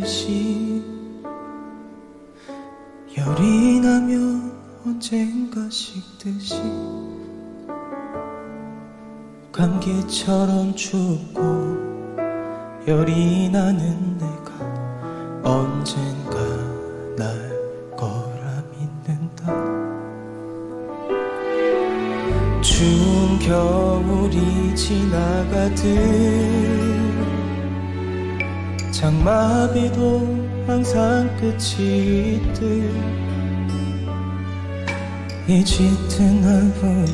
듯이 열이 나면 언젠가 식듯이 감기처럼 춥고 열이 나는 내가 언젠가 날 거라 믿는다. 추운 겨울이 지나가듯 장마비도 항상 끝이 있듯 이 짙은 하루는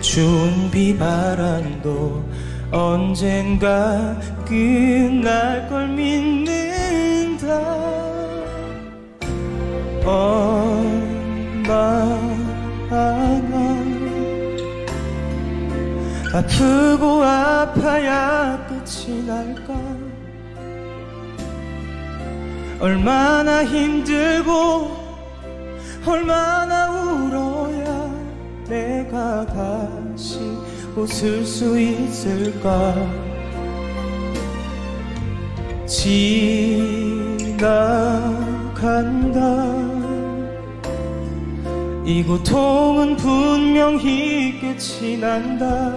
추운 비바람도 언젠가 끝날 걸 믿는다. 얼마나 아프고 아파야 끝이 날까 얼마나 힘들고 얼마나 울어야 내가 다시 웃을 수 있을까? 지나간다. 이 고통은 분명히 끝이 난다.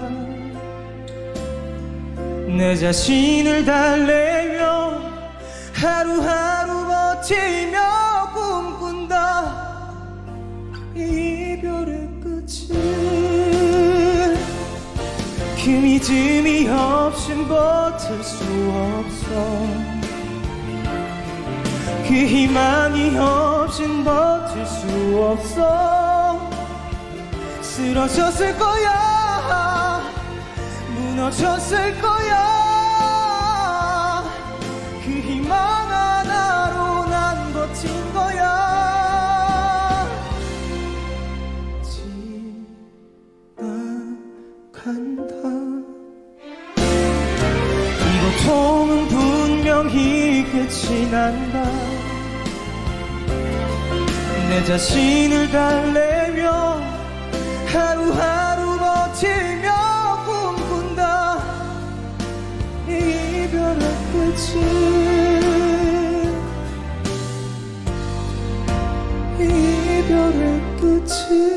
내 자신을 달래며 하루하루 버티며 꿈꾼다. 이 이별의 끝을 그 믿음이 없인 버틸 수 없어. 그 희망이 없인 버틸 수 없어. 쓰러졌을 거야. 무너졌을 거야 끝이 난다. 내 자신을 달래며 하루하루 버티며 꿈꾼다. 이 이별의 끝을 이 이별의 끝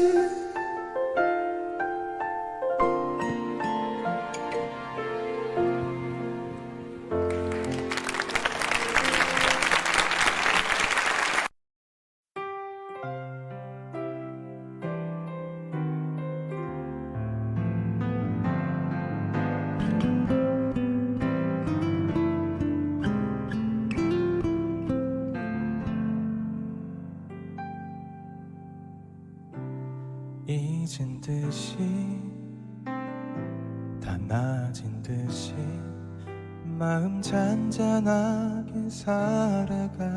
을 잊은 듯이 다 나아진 듯이 마음 잔잔하게 살아가다가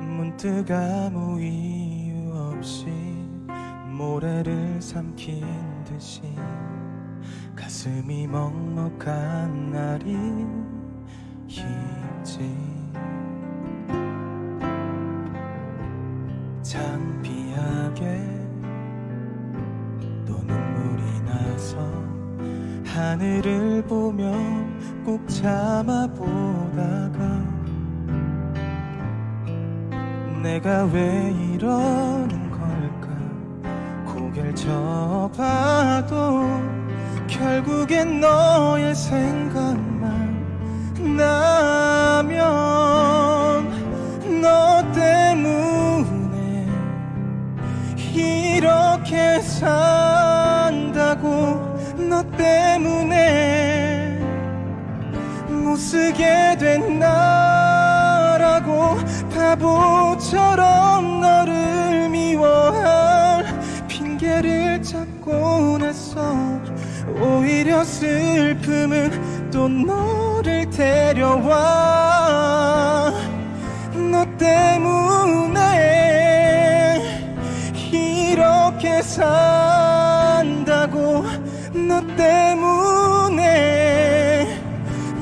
문득 아무 이유 없이 모래를 삼킨 듯이 가슴이 먹먹한 날이 창피하게 또 눈물이 나서 하늘을 보며 꾹 참아보다가 내가 왜 이러는 걸까? 고개를 쳐봐도 결국엔 너의 생각만 나 산다고 너 때문에 못 쓰게 된 나라고 바보처럼 너를 미워할 핑계를 찾고 나서 오히려 슬픔은 또 너를 데려와 너 때문에 산다고 너 때문에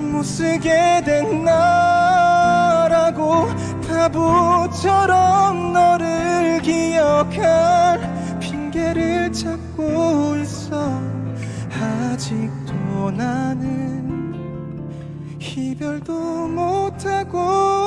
못 쓰게 된 나라고 바보처럼 너를 기억할 핑계를 찾고 있어. 아직도 나는 이별도 못하고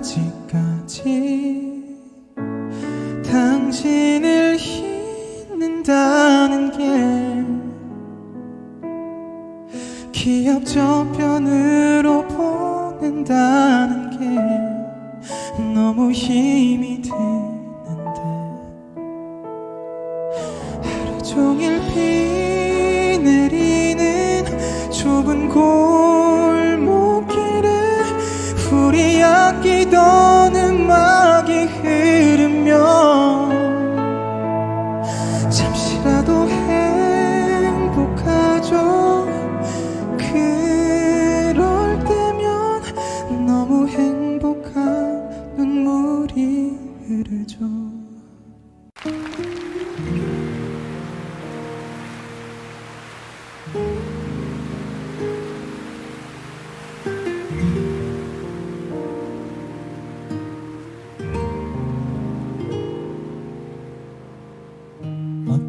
아직까지 당신을 잊는다는 게 기억 저편으로 보낸다는 게 너무 힘이 드는데 하루 종일 비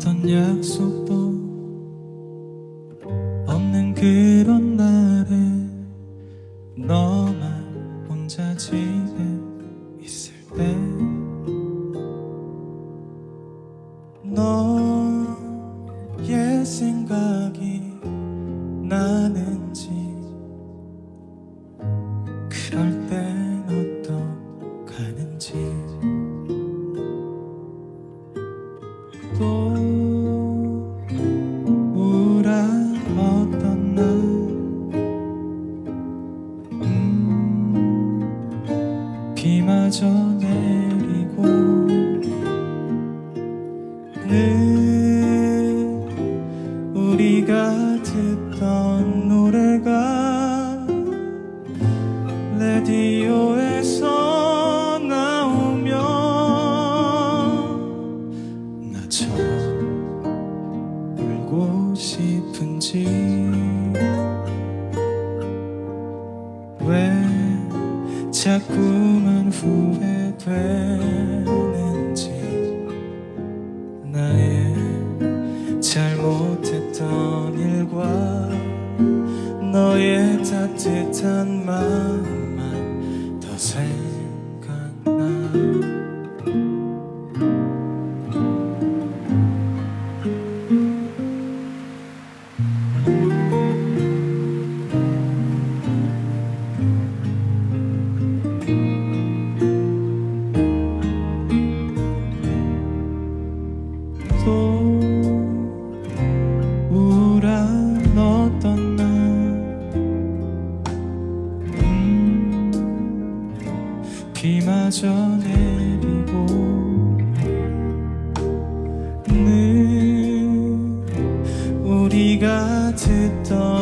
어떤 약속도 없는 그 비마저 내리고 늘 우리가 듣던 노래가 라디오에서 나오면 나처럼 울고 싶은지 왜 후회 되는지 나의 잘못했던 일과 너의 따뜻한 마음만 더 생각나 知道。